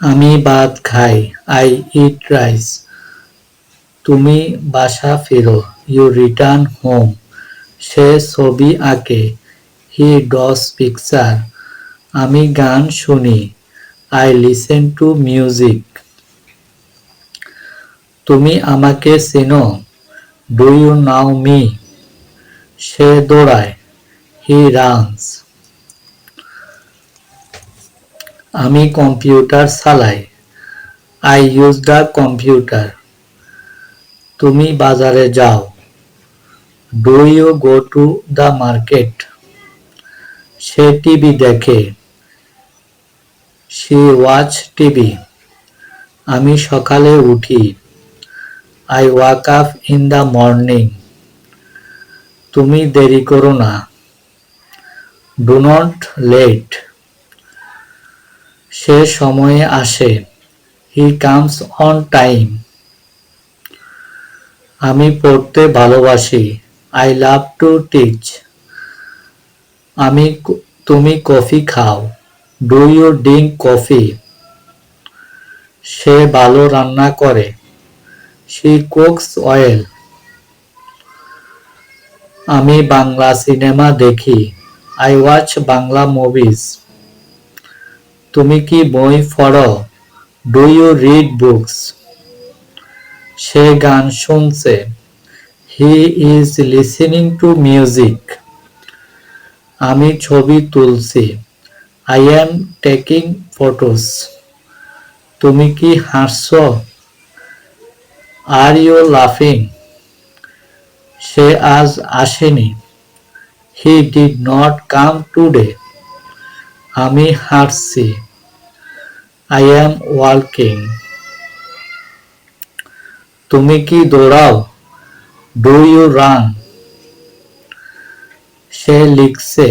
আমি ভাত খাই আই ইট রাইস তুমি বাসা ফেরো ইউ রিটার্ন হোম সে ছবি আঁকে হি ডস পিকচার আমি গান শুনি আই লিসেন টু মিউজিক তুমি আমাকে চেনো ডু ইউ নাও মি সে দৌড়ায় হি রানস আমি কম্পিউটার চালাই। আই ইউজ দ্য কম্পিউটার তুমি বাজারে যাও। Do you go to the market say TV দেখে। She watch TV. আমি সকালে উঠি। I walk up in the morning তুমি দেরি করো না। ডু নট লেট সে সময়ে আসে। হি কামস অন টাইম আমি পড়তে ভালোবাসি। আই লাভ টু টিচ আমি তুমি কফি খাও। ডু ইউ ড্রিঙ্ক কফি সে ভালো রান্না করে। শি কুকস অয়েল আমি বাংলা সিনেমা দেখি। আই ওয়াচ বাংলা মুভিজ তুমি কি বই পড়ো? ডু ইউ রিড বুকস সে গান শুনছে। He is listening to music আমি ছবি তুলছি। আই এম টেকিং ফটোস তুমি কি হাসছ? আর ইউ লাফিং সে আজ আসেনি। He did not come today আমি হাঁটছি আই এম ওয়ার্কিং তুমি কি দৌড়াও? ডু ইউ রান সে লিখছে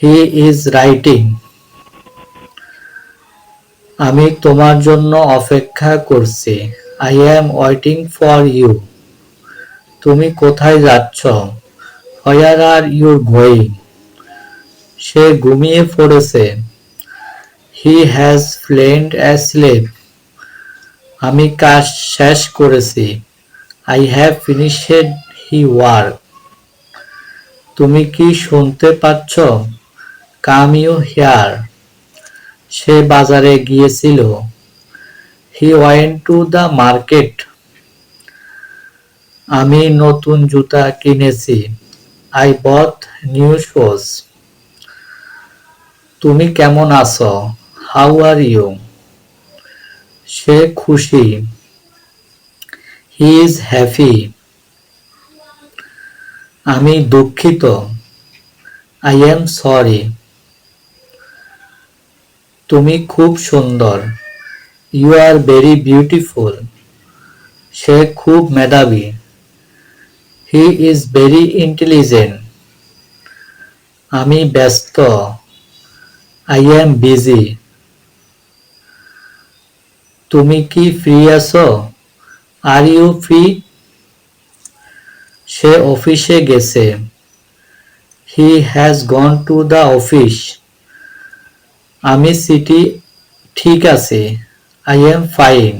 হি ইজ রাইটিং আমি তোমার জন্য অপেক্ষা করছি। I am waiting for you তুমি কোথায় যাচ্ছ? হোয়ার আর ইউ গোয়িং সে ঘুমিয়ে পড়েছে। হি হ্যাজ ফ্লেন্ড অ্যাসলেপ আমি কাজ শেষ করেছি। I have finished he work তুমি কি শুনতে পাচ্ছ? কাম ইউ হেয়ার সে বাজারে গিয়েছিল। He went to the market আমি নতুন জুতা কিনেছি। আই বথ নিউ শোজ তুমি কেমন আছো? হাউ আর ইউ সে খুশি। হি ইজ হ্যাপি আমি দুঃখিত। আই এম সরি তুমি খুব সুন্দর। ইউ আর ভেরি বিউটিফুল সে খুব মেধাবী। হি ইজ ভেরি ইন্টেলিজেন্ট আমি ব্যস্ত। আই এম বিজি তুমি কি ফ্রি আছো? আর ইউ ফ্রি সে অফিসে গেছে। He has gone to the office আমি সিটি ঠিক আছে। I am fine